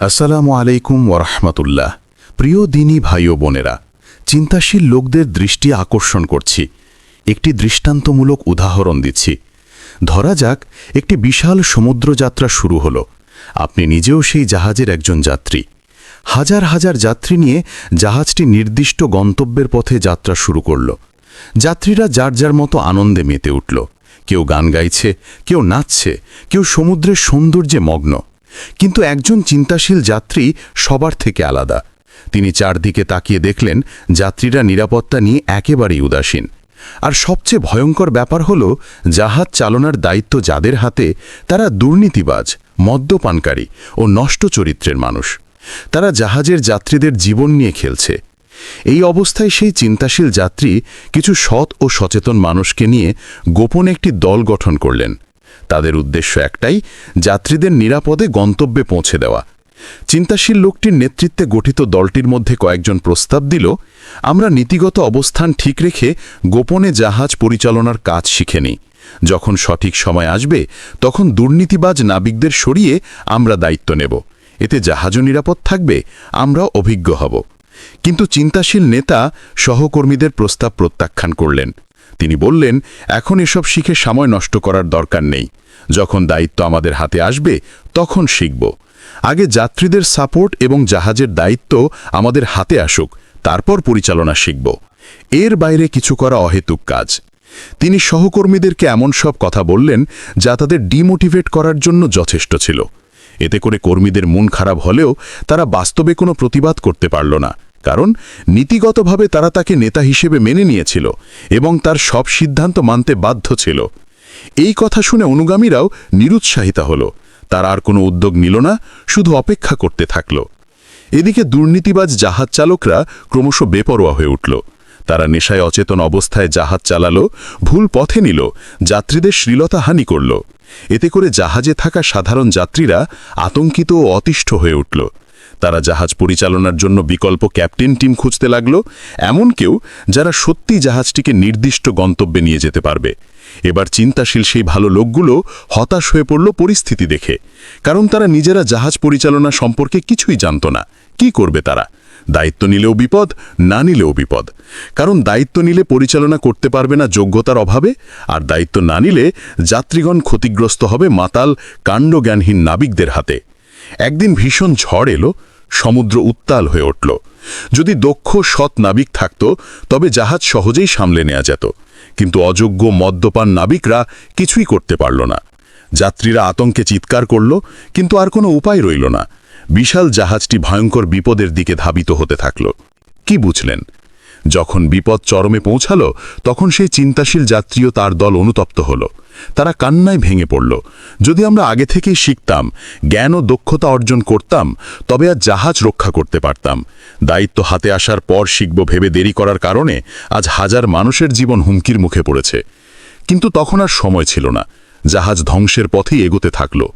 আসসালামু আলাইকুম ওরহমতুল্লাহ প্রিয় দিনী ভাই ও বোনেরা, চিন্তাশীল লোকদের দৃষ্টি আকর্ষণ করছি, একটি দৃষ্টান্তমূলক উদাহরণ দিচ্ছি। ধরা যাক, একটি বিশাল সমুদ্রযাত্রা শুরু হল। আপনি নিজেও সেই জাহাজের একজন যাত্রী। হাজার হাজার যাত্রী নিয়ে জাহাজটি নির্দিষ্ট গন্তব্যের পথে যাত্রা শুরু করল। যাত্রীরা যার যার মতো আনন্দে মেতে উঠল। কেউ গান গাইছে, কেউ নাচছে, কেউ সমুদ্রের সৌন্দর্যে মগ্ন। কিন্তু একজন চিন্তাশীল যাত্রী সবার থেকে আলাদা। তিনি চারদিকে তাকিয়ে দেখলেন, যাত্রীরা নিরাপত্তা নিয়ে একেবারেই উদাসীন। আর সবচেয়ে ভয়ঙ্কর ব্যাপার হল, জাহাজ চালনার দায়িত্ব যাদের হাতে, তারা দুর্নীতিবাজ, মদ্যপানকারী ও নষ্ট চরিত্রের মানুষ। তারা জাহাজের যাত্রীদের জীবন নিয়ে খেলছে। এই অবস্থায় সেই চিন্তাশীল যাত্রী কিছু সৎ ও সচেতন মানুষকে নিয়ে গোপন একটি দল গঠন করলেন। তাদের উদ্দেশ্য একটাই, যাত্রীদের নিরাপদে গন্তব্যে পৌঁছে দেওয়া। চিন্তাশীল লোকটির নেতৃত্বে গঠিত দলটির মধ্যে কয়েকজন প্রস্তাব দিল, আমরা নীতিগত অবস্থান ঠিক রেখে গোপনে জাহাজ পরিচালনার কাজ শিখে নিই। যখন সঠিক সময় আসবে, তখন দুর্নীতিবাজ নাবিকদের সরিয়ে আমরা দায়িত্ব নেব। এতে জাহাজও নিরাপদ থাকবে, আমরাও অভিজ্ঞ হব। কিন্তু চিন্তাশীল নেতা সহকর্মীদের প্রস্তাব প্রত্যাখ্যান করলেন। তিনি বললেন, এখন এসব শিখে সময় নষ্ট করার দরকার নেই। যখন দায়িত্ব আমাদের হাতে আসবে, তখন শিখব। আগে যাত্রীদের সাপোর্ট এবং জাহাজের দায়িত্ব আমাদের হাতে আসুক, তারপর পরিচালনা শিখব। এর বাইরে কিছু করা অহেতুক কাজ। তিনি সহকর্মীদেরকে এমন সব কথা বললেন, যা তাদের ডিমোটিভেট করার জন্য যথেষ্ট ছিল। এতে করে কর্মীদের মন খারাপ হলেও তারা বাস্তবে কোনো প্রতিবাদ করতে পারল না। কারণ নীতিগতভাবে তারা তাকে নেতা হিসেবে মেনে নিয়েছিল এবং তার সব সিদ্ধান্ত মানতে বাধ্য ছিল। এই কথা শুনে অনুগামীরাও নিরুৎসাহিতা হল। তারা আর কোনো উদ্যোগ নিল না, শুধু অপেক্ষা করতে থাকল। এদিকে দুর্নীতিবাজ জাহাজ চালকরা ক্রমশ বেপরোয়া হয়ে উঠল। তারা নেশায় অচেতন অবস্থায় জাহাজ চালালো, ভুল পথে নিল, যাত্রীদের শ্লীলতা হানি করল। এতে করে জাহাজে থাকা সাধারণ যাত্রীরা আতঙ্কিত ও অতিষ্ঠ হয়ে উঠল। তারা জাহাজ পরিচালনার জন্য বিকল্প ক্যাপ্টেন টিম খুঁজতে লাগল, এমন কেউ যারা সত্যি জাহাজটিকে নির্দিষ্ট গন্তব্যে নিয়ে যেতে পারবে। এবার চিন্তাশীল সেই ভালো লোকগুলো হতাশ হয়ে পড়ল পরিস্থিতি দেখে, কারণ তারা নিজেরা জাহাজ পরিচালনা সম্পর্কে কিছুই জানত না। কি করবে তারা? দায়িত্ব নিলেও বিপদ, না নিলেও বিপদ। কারণ দায়িত্ব নিলে পরিচালনা করতে পারবে না যোগ্যতার অভাবে, আর দায়িত্ব না নিলে যাত্রীগণ ক্ষতিগ্রস্ত হবে মাতাল, কাণ্ডজ্ঞানহীন নাবিকদের হাতে। একদিন ভীষণ ঝড় এলো, সমুদ্র উত্তাল হয়ে উঠল। যদি দক্ষ, সৎ নাবিক থাকত, তবে জাহাজ সহজেই সামলে নেওয়া যেত। কিন্তু অযোগ্য, মদ্যপান নাবিকরা কিছুই করতে পারল না। যাত্রীরা আতঙ্কে চিৎকার করল, কিন্তু আর কোনো উপায় রইল না। বিশাল জাহাজটি ভয়ঙ্কর বিপদের দিকে ধাবিত হতে থাকল। কি বুঝলেন? যখন বিপদ চরমে পৌঁছালো, তখন সেই চিন্তাশীল যাত্রীও তার দল অনুতপ্ত হল। তারা কান্নায় ভেঙে পড়ল। যদি আমরা আগে থেকেই শিখতাম, জ্ঞান ও দক্ষতা অর্জন করতাম, তবে আর জাহাজ রক্ষা করতে পারতাম। দায়িত্ব হাতে আসার পর শিখব ভেবে দেরি করার কারণে আজ হাজার মানুষের জীবন হুমকির মুখে পড়েছে। কিন্তু তখন আর সময় ছিল না। জাহাজ ধ্বংসের পথেই এগোতে থাকল।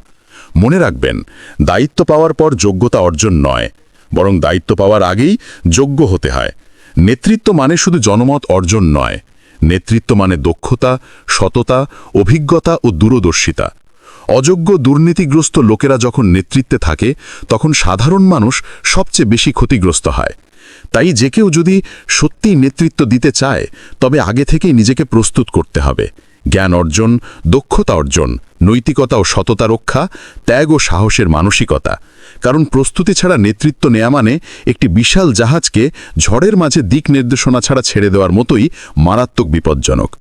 মনে রাখবেন, দায়িত্ব পাওয়ার পর যোগ্যতা অর্জন নয়, বরং দায়িত্ব পাওয়ার আগেই যোগ্য হতে হয়। নেতৃত্ব মানে শুধু জনমত অর্জন নয়। নেতৃত্ব মানে দক্ষতা, সততা, অভিজ্ঞতা ও দূরদর্শিতা। অযোগ্য দুর্নীতিগ্রস্ত লোকেরা যখন নেতৃত্বে থাকে, তখন সাধারণ মানুষ সবচেয়ে বেশি ক্ষতিগ্রস্ত হয়। তাই যে কেউ যদি সত্যিই নেতৃত্ব দিতে চায়, তবে আগে থেকেই নিজেকে প্রস্তুত করতে হবে। জ্ঞান অর্জন, দক্ষতা অর্জন, নৈতিকতা ও সততা রক্ষা, ত্যাগ ও সাহসের মানসিকতা। কারণ প্রস্তুতি ছাড়া নেতৃত্ব নেয়া মানে একটি বিশাল জাহাজকে ঝড়ের মাঝে দিক নির্দেশনা ছাড়া ছেড়ে দেওয়ার মতোই মারাত্মক বিপজ্জনক।